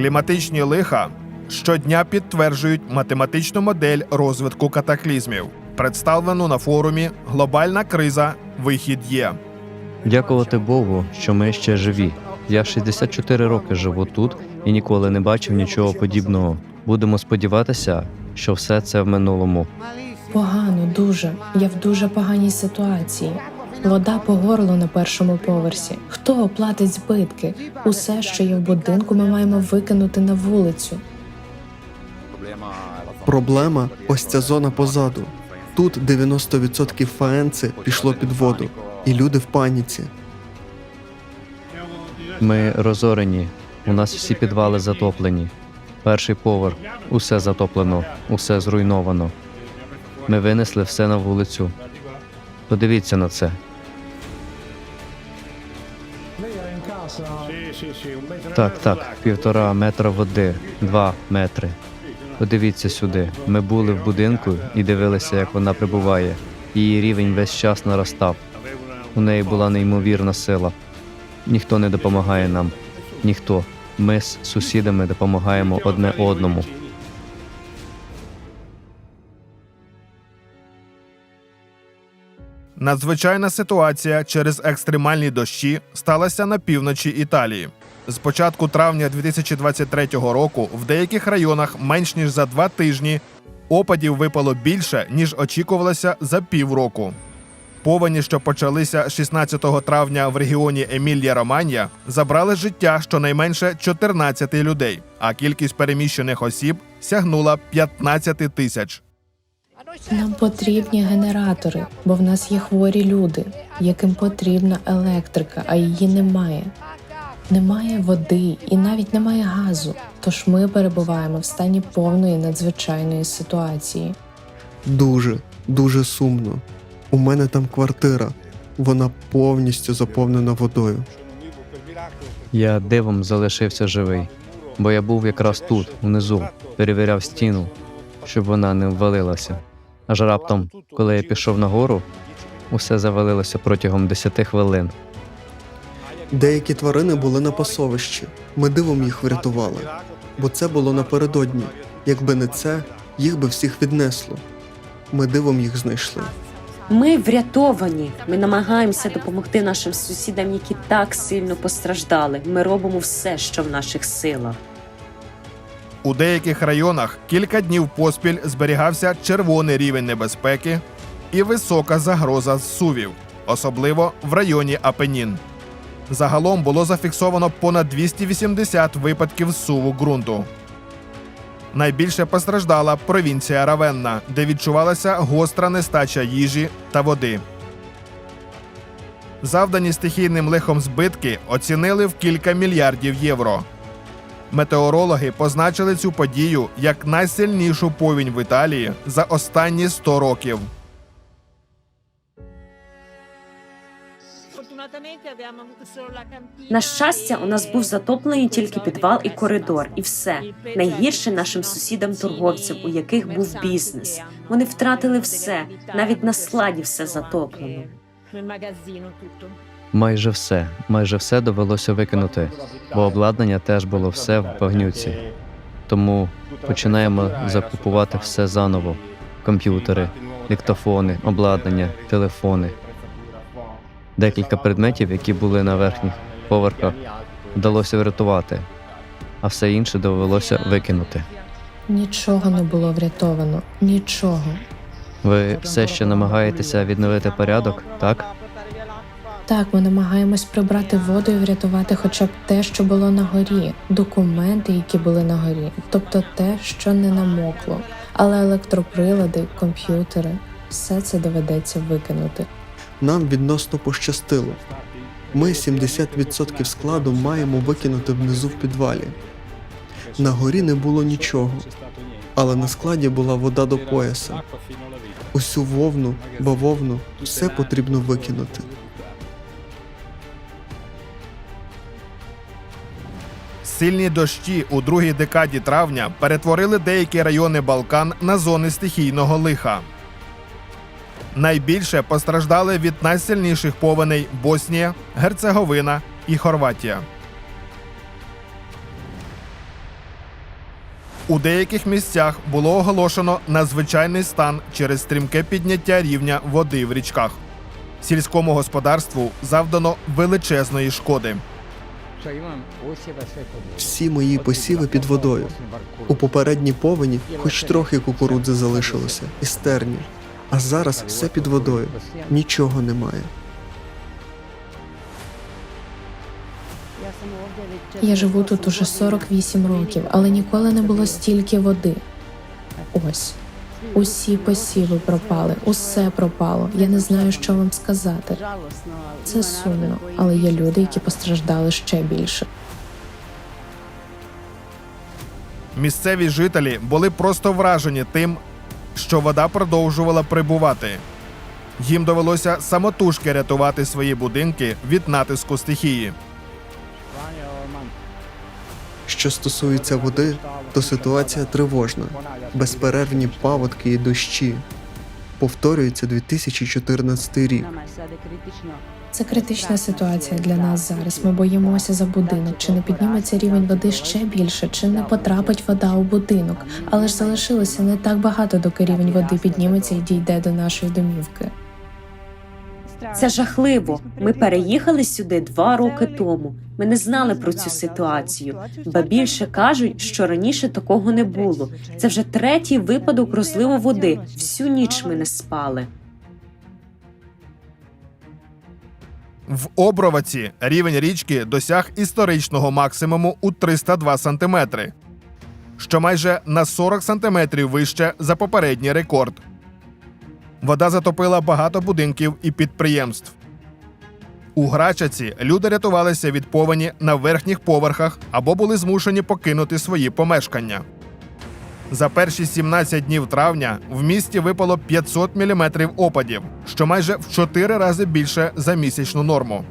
Кліматичні лиха щодня підтверджують математичну модель розвитку катаклізмів, представлену на форумі Глобальна криза. Вихід є. Дякувати Богу, що ми ще живі. Я 64 роки живу тут і ніколи не бачив нічого подібного. Будемо сподіватися, що все це в минулому. Погано, дуже. Я в дуже поганій ситуації. Вода по горло на першому поверсі. Хто оплатить збитки? Усе, що є в будинку, ми маємо викинути на вулицю. Проблема ось ця зона позаду. Тут 90% фаенци пішло під воду, і люди в паніці. Ми розорені. У нас всі підвали затоплені. Перший поверх, усе затоплено, усе зруйновано. Ми винесли все на вулицю. Подивіться на це. Так, так, півтора метра води, два метри. Подивіться сюди. Ми були в будинку і дивилися, як вона прибуває. Її рівень весь час наростав. У неї була неймовірна сила. Ніхто не допомагає нам. Ніхто. Ми з сусідами допомагаємо одне одному. Надзвичайна ситуація через екстремальні дощі сталася на півночі Італії. З початку травня 2023 року в деяких районах менш ніж за два тижні опадів випало більше, ніж очікувалося за півроку. Повені, що почалися 16 травня в регіоні Емілія Романія, забрали життя щонайменше 14 людей, а кількість переміщених осіб сягнула 15 тисяч. Нам потрібні генератори, бо в нас є хворі люди, яким потрібна електрика, а її немає. Немає води і навіть немає газу. Тож ми перебуваємо в стані повної надзвичайної ситуації. Дуже, дуже сумно. У мене там квартира. Вона повністю заповнена водою. Я дивом залишився живий, бо я був якраз тут, внизу, перевіряв стіну, щоб вона не ввалилася. Аж раптом, коли я пішов нагору, усе завалилося протягом 10 хвилин. Деякі тварини були на пасовищі. Ми дивом їх врятували, бо це було напередодні. Якби не це, їх би всіх віднесло. Ми дивом їх знайшли. Ми врятовані. Ми намагаємося допомогти нашим сусідам, які так сильно постраждали. Ми робимо все, що в наших силах. У деяких районах кілька днів поспіль зберігався червоний рівень небезпеки і висока загроза зсувів, особливо в районі Апенін. Загалом було зафіксовано понад 280 випадків зсуву ґрунту. Найбільше постраждала провінція Равенна, де відчувалася гостра нестача їжі та води. Завдані стихійним лихом збитки оцінили в кілька мільярдів євро. Метеорологи позначили цю подію як найсильнішу повінь в Італії за останні 100 років. На щастя, у нас був затоплений тільки підвал і коридор, і все найгірше нашим сусідам-торговцям, у яких був бізнес. Вони втратили все, навіть на складі все затоплено. Майже все, майже все довелося викинути, бо обладнання теж було все в багнюці. Тому починаємо закупувати все заново: комп'ютери, диктофони, обладнання, телефони. Декілька предметів, які були на верхніх поверхах, вдалося врятувати, а все інше довелося викинути. Нічого не було врятовано, нічого. Ви все ще намагаєтеся відновити порядок, так? Так, ми намагаємось прибрати воду і врятувати хоча б те, що було на горі, документи, які були на горі, тобто те, що не намокло. Але електроприлади, комп'ютери, все це доведеться викинути. Нам відносно пощастило. Ми 70% складу маємо викинути внизу в підвалі. На горі не було нічого, але на складі була вода до пояса. Усю вовну, бавовну, все потрібно викинути. Сильні дощі у другій декаді травня перетворили деякі райони Балкан на зони стихійного лиха. Найбільше постраждали від найсильніших повеней Боснія, Герцеговина і Хорватія. У деяких місцях було оголошено надзвичайний стан через стрімке підняття рівня води в річках. Сільському господарству завдано величезної шкоди. Всі мої посіви під водою. У попередній повені хоч трохи кукурудзи залишилося і стерні. А зараз все під водою. Нічого немає. Я живу тут уже 48 років, але ніколи не було стільки води. Ось усі посіви пропали, усе пропало. Я не знаю, що вам сказати. Це сумно, але є люди, які постраждали ще більше. Місцеві жителі були просто вражені тим, що вода продовжувала прибувати. Їм довелося самотужки рятувати свої будинки від натиску стихії. Що стосується води, то ситуація тривожна. Безперервні паводки і дощі. Повторюється 2014 рік. Це критична ситуація для нас зараз. Ми боїмося за будинок. Чи не підніметься рівень води ще більше, чи не потрапить вода у будинок? Але ж залишилося не так багато, доки рівень води підніметься і дійде до нашої домівки. Це жахливо. Ми переїхали сюди два роки тому. Ми не знали про цю ситуацію. Ба більше кажуть, що раніше такого не було. Це вже третій випадок розливу води. Всю ніч ми не спали. В Оброваці рівень річки досяг історичного максимуму у 302 сантиметри, що майже на 40 сантиметрів вище за попередній рекорд. Вода затопила багато будинків і підприємств. У Грачаці люди рятувалися від повені на верхніх поверхах або були змушені покинути свої помешкання. За перші 17 днів травня в місті випало 500 мм опадів, що майже в 4 рази більше за місячну норму.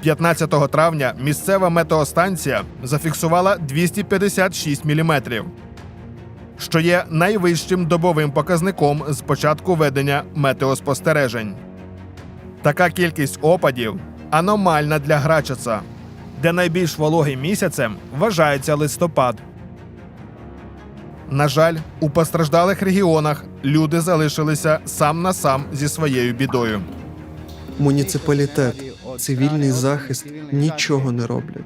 15 травня місцева метеостанція зафіксувала 256 мм, що є найвищим добовим показником з початку ведення метеоспостережень. Така кількість опадів аномальна для Грачаца, де найбільш вологим місяцем вважається листопад. На жаль, у постраждалих регіонах люди залишилися сам на сам зі своєю бідою. Муніципалітет, цивільний захист нічого не роблять.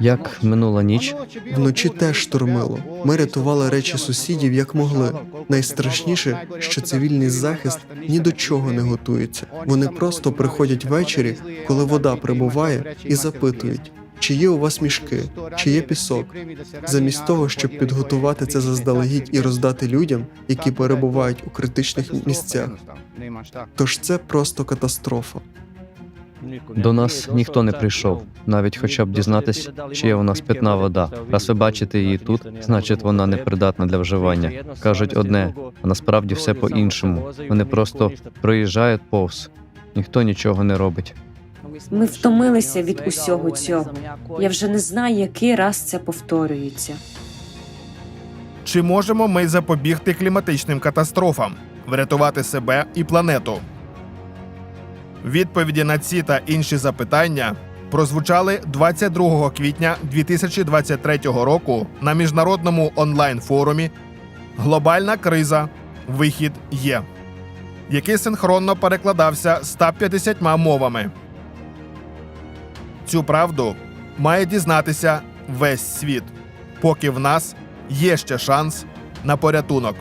Як минула ніч, Вночі теж штормило. Ми рятували речі сусідів як могли. Найстрашніше, що цивільний захист ні до чого не готується. Вони просто приходять ввечері, коли вода прибуває, і запитують, чи є у вас мішки, чи є пісок. Замість того, щоб підготувати це заздалегідь і роздати людям, які перебувають у критичних місцях. Тож це просто катастрофа. До нас ніхто не прийшов, навіть хоча б дізнатись, чи є у нас питна вода. Раз ви бачите її тут, значить вона не придатна для вживання. Кажуть одне, а насправді все по-іншому. Вони просто проїжджають повз. Ніхто нічого не робить. Ми втомилися від усього цього. Я вже не знаю, який раз це повторюється. Чи можемо ми запобігти кліматичним катастрофам, врятувати себе і планету? Відповіді на ці та інші запитання прозвучали 22 квітня 2023 року на міжнародному онлайн-форумі Глобальна криза. Вихід є, який синхронно перекладався 150 мовами. Цю правду має дізнатися весь світ, поки в нас є ще шанс на порятунок.